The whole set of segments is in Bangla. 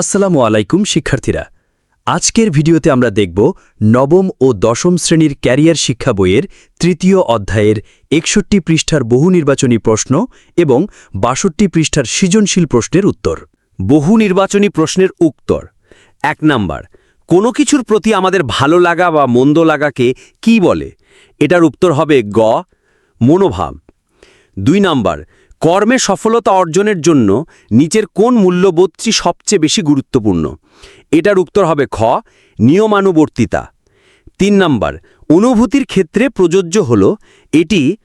আসসালামু আলাইকুম, শিক্ষার্থীরা। আজকের ভিডিওতে আমরা দেখব নবম ও দশম শ্রেণির ক্যারিয়ার শিক্ষা বইয়ের তৃতীয় অধ্যায়ের একষট্টি পৃষ্ঠার বহু নির্বাচনী প্রশ্ন এবং বাষট্টি পৃষ্ঠার সৃজনশীল প্রশ্নের উত্তর। বহু নির্বাচনী প্রশ্নের উত্তর। এক নাম্বার, কোনো কিছুর প্রতি আমাদের ভালো লাগা বা মন্দ লাগাকে কি বলে? এটার উত্তর হবে গ, মনোভাব। দুই নাম্বার কর্মে সফলতা অর্জনের জন্য নিচের কোন মূল্যবোধটি সবচেয়ে বেশি গুরুত্বপূর্ণ? এটার উত্তর হবে খ, নিয়মানুবর্তিতা। তিন নাম্বার, অনুভূতির ক্ষেত্রে প্রযোজ্য হল এটি,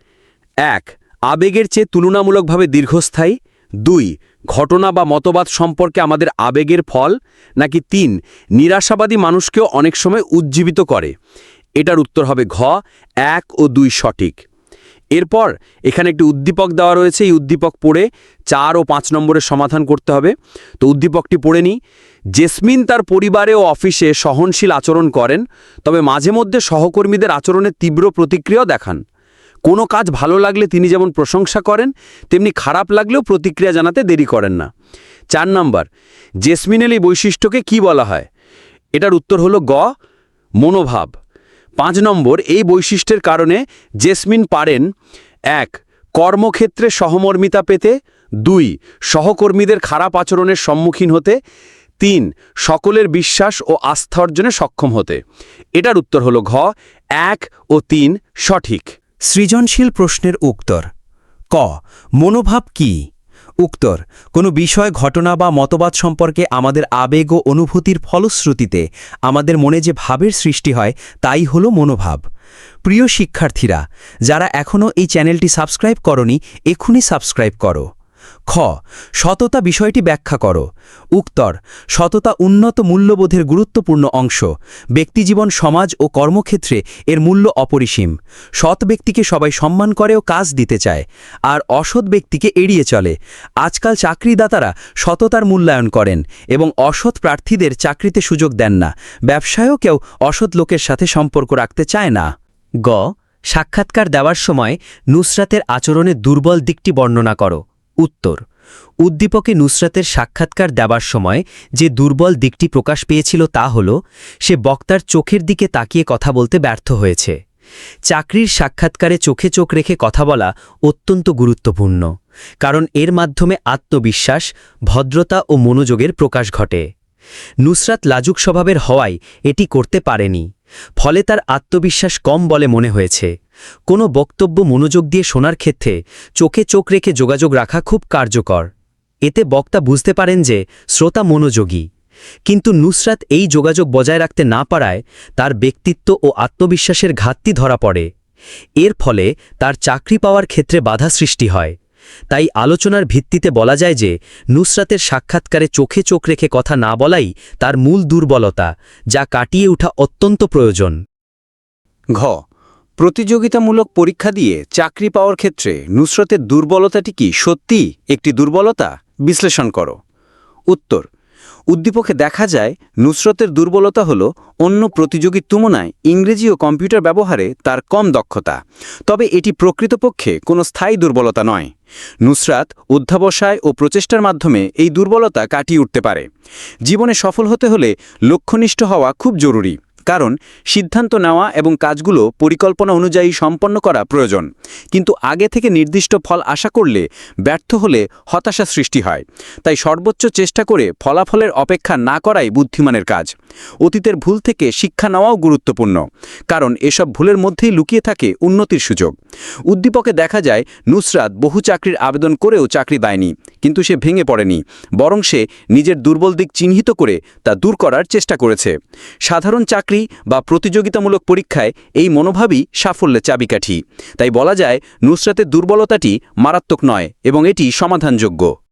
এক, আবেগের চেয়ে তুলনামূলকভাবে দীর্ঘস্থায়ী। দুই, ঘটনা বা মতবাদ সম্পর্কে আমাদের আবেগের ফল। নাকি তিন, নিরাশাবাদী মানুষকেও অনেক সময় উজ্জীবিত করে। এটার উত্তর হবে ঘ, এক ও দুই সঠিক। এরপর এখানে একটি উদ্দীপক দেওয়া রয়েছে। এই উদ্দীপক পড়ে চার ও পাঁচ নম্বরের সমাধান করতে হবে। তো উদ্দীপকটি পড়ে নিই। জেসমিন তার পরিবারে ও অফিসে সহনশীল আচরণ করেন, তবে মাঝে মধ্যে সহকর্মীদের আচরণে তীব্র প্রতিক্রিয়াও দেখান। কোনো কাজ ভালো লাগলে তিনি যেমন প্রশংসা করেন, তেমনি খারাপ লাগলেও প্রতিক্রিয়া জানাতে দেরি করেন না। চার নম্বর, জেসমিনের এই বৈশিষ্ট্যকে কি বলা হয়? এটার উত্তর হলো গ, মনোভাব। পাঁচ নম্বর, এই বৈশিষ্ট্যের কারণে জেসমিন পারেন, এক, কর্মক্ষেত্রে সহমর্মিতা পেতে, দুই, সহকর্মীদের খারাপ আচরণের সম্মুখীন হতে, তিন, সকলের বিশ্বাস ও আস্থা অর্জনে সক্ষম হতে। এটার উত্তর হল ঘ, এক ও তিন সঠিক। সৃজনশীল প্রশ্নের উত্তর, ক, মনোভাব কি? উত্তর কোনো বিষয়, ঘটনা বা মতবাদ সম্পর্কে আমাদের আবেগ ও অনুভূতির ফলশ্রুতিতে আমাদের মনে যে ভাবের সৃষ্টি হয়, তাই হলো মনোভাব। প্রিয় শিক্ষার্থীরা, যারা এখনও এই চ্যানেলটি সাবস্ক্রাইব করনি এক্ষুনি সাবস্ক্রাইব করো। খ, সততা বিষয়টি ব্যাখ্যা করো। উত্তর সততা উন্নত মূল্যবোধের গুরুত্বপূর্ণ অংশ। ব্যক্তিজীবন, সমাজ ও কর্মক্ষেত্রে এর মূল্য অপরিসীম। সৎ ব্যক্তিকে সবাই সম্মান করেও কাজ দিতে চায়, আর অসৎ ব্যক্তিকে এড়িয়ে চলে। আজকাল চাকরিদাতারা সততার মূল্যায়ন করেন এবং অসৎ প্রার্থীদের চাকরিতে সুযোগ দেন না। ব্যবসায়ও কেউ অসৎ লোকের সাথে সম্পর্ক রাখতে চায় না। গ, সাক্ষাৎকার দেওয়ার সময় নুসরাতের আচরণের দুর্বল দিকটি বর্ণনা করো। উত্তর, উদ্দীপকে নুসরাতের সাক্ষাৎকার দেওয়ার সময় যে দুর্বল দিকটি প্রকাশ পেয়েছিল তা হল, সে বক্তার চোখের দিকে তাকিয়ে কথা বলতে ব্যর্থ হয়েছে। চাকরির সাক্ষাৎকারে চোখে চোখ রেখে কথা বলা অত্যন্ত গুরুত্বপূর্ণ, কারণ এর মাধ্যমে আত্মবিশ্বাস, ভদ্রতা ও মনোযোগের প্রকাশ ঘটে। নুসরাত লাজুক স্বভাবের হওয়ায় এটি করতে পারেনি, ফলে তার আত্মবিশ্বাস কম বলে মনে হয়েছে। কোনো বক্তব্য মনোযোগ দিয়ে শোনার ক্ষেত্রে চোখে চোখ রেখে যোগাযোগ রাখা খুব কার্যকর। এতে বক্তা বুঝতে পারেন যে শ্রোতা মনোযোগী। কিন্তু নুসরাত এই যোগাযোগ বজায় রাখতে না পারায় তার ব্যক্তিত্ব ও আত্মবিশ্বাসের ঘাটতি ধরা পড়ে। এর ফলে তার চাকরি পাওয়ার ক্ষেত্রে বাধা সৃষ্টি হয়। তাই আলোচনার ভিত্তিতে বলা যায় যে নুসরাতের সাক্ষাৎকারে চোখে চোখ রেখে কথা না বলাই তার মূল দুর্বলতা, যা কাটিয়ে ওঠা অত্যন্ত প্রয়োজন। ঘ প্রতিযোগিতামূলক পরীক্ষা দিয়ে চাকরি পাওয়ার ক্ষেত্রে নুসরতের দুর্বলতাটি কি সত্যি একটি দুর্বলতা? বিশ্লেষণ করো। উত্তর, উদ্দীপকে দেখা যায় নুসরতের দুর্বলতা হল অন্য প্রতিযোগীর তুলনায় ইংরেজি ও কম্পিউটার ব্যবহারে তার কম দক্ষতা। তবে এটি প্রকৃতপক্ষে কোনো স্থায়ী দুর্বলতা নয়। নুসরাত অধ্যাবসায় ও প্রচেষ্টার মাধ্যমে এই দুর্বলতা কাটিয়ে উঠতে পারে। জীবনে সফল হতে হলে লক্ষ্যনিষ্ঠ হওয়া খুব জরুরি। কারণ সিদ্ধান্ত নেওয়া এবং কাজগুলো পরিকল্পনা অনুযায়ী সম্পন্ন করা প্রয়োজন। কিন্তু আগে থেকে নির্দিষ্ট ফল আশা করলে ব্যর্থ হলে হতাশা সৃষ্টি হয়। তাই সর্বোচ্চ চেষ্টা করে ফলাফলের অপেক্ষা না করাই বুদ্ধিমানের কাজ। অতীতের ভুল থেকে শিক্ষা নেওয়াও গুরুত্বপূর্ণ, কারণ এসব ভুলের মধ্যেই লুকিয়ে থাকে উন্নতির সুযোগ। উদ্দীপকে দেখা যায়, নুসরাত বহু চাকরির আবেদন করেও চাকরি দেয়নি কিন্তু সে ভেঙে পড়েনি, বরং সে নিজের দুর্বল দিক চিহ্নিত করে তা দূর করার চেষ্টা করেছে। সাধারণ চাকরি বা প্রতিযোগিতামূলক পরীক্ষায় এই মনোভাবই সাফল্যের চাবিকাঠি। তাই বলা যায়, নুসরাতের দুর্বলতাটি মারাত্মক নয় এবং এটি সমাধানযোগ্য।